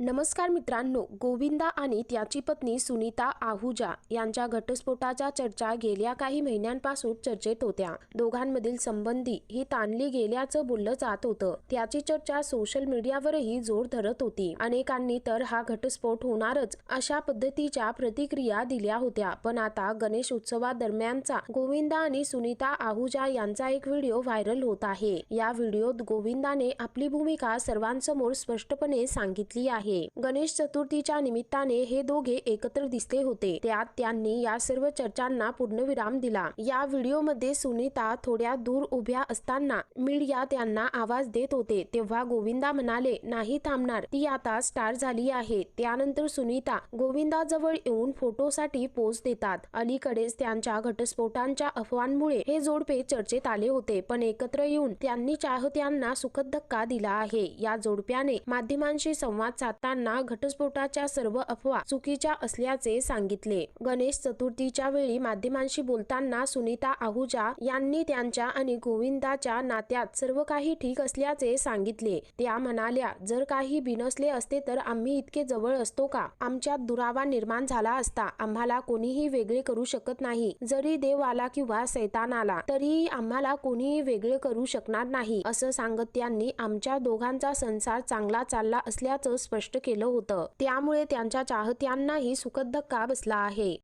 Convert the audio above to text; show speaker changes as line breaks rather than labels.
नमस्कार मित्रांनो गोविंदा आणि त्याची पत्नी सुनीता आहुजा यांच्या घटस्फोटाच्या चर्चा गेल्या काही महिन्यांपासून चर्चेत होत्या. दोघांमधील संबंधी ही ताणली गेल्याचं बोललं जात होतं. त्याची चर्चा सोशल मीडियावरही जोर धरत होती. अनेकांनी तर हा घटस्फोट होणारच अशा पद्धतीच्या प्रतिक्रिया दिल्या होत्या. पण आता गणेश उत्सवादरम्यानचा गोविंदा आणि सुनीता आहुजा यांचा एक व्हिडिओ व्हायरल होत आहे. या व्हिडिओत गोविंदाने आपली भूमिका सर्वांसमोर स्पष्टपणे सांगितली आहे. गणेश चतुर्थीच्या निमित्ताने हे दोघे एकत्र दिसले होते. त्यात त्यांनी या सर्व चर्चांना पूर्णविराम दिला. या व्हिडिओमध्ये सुनीता थोड्या दूर उभ्या असताना मीडिया त्यांना आवाज देत होते. तेव्हा गोविंदा म्हणाले नाही थांबणार. ती आता स्टार झाली आहे. त्यानंतर सुनीता गोविंदाजवळ येऊन फोटोसाठी पोज देतात. अलीकडेच त्यांच्या घटस्फोटांच्या अफवांमुळे हे जोडपे चर्चेत आले होते. पण एकत्र येऊन त्यांनी चाहत्यांना सुखद धक्का दिला आहे. या जोडप्याने माध्यमांशी संवाद साध साधताना घटस्फोटाच्या सर्व अफवा चुकीच्या असल्याचे सांगितले. गणेश चतुर्थीच्या वेळी माध्यमांशी बोलताना सुनीता आहुजा यांनी त्यांच्या आणि गोविंदाच्या नात्यात सर्व काही ठीक असल्याचे सांगितले. त्या म्हणाल्या जर काही बिनसले असते तर आम्ही इतके जवळ असतो का? आमच्यात दुरावा निर्माण झाला असता आम्हाला कोणीही वेगळे करू शकत नाही. जरी देव आला किंवा सैतान आला तरीही आम्हाला कोणीही वेगळे करू शकणार नाही असं सांगत त्यांनी आमच्या दोघांचा संसार चांगला चालला असल्याचं स्पष्ट केलं होतं. त्यामुळे त्यांच्या चाहत्यांनाही सुखद धक्का बसला आहे.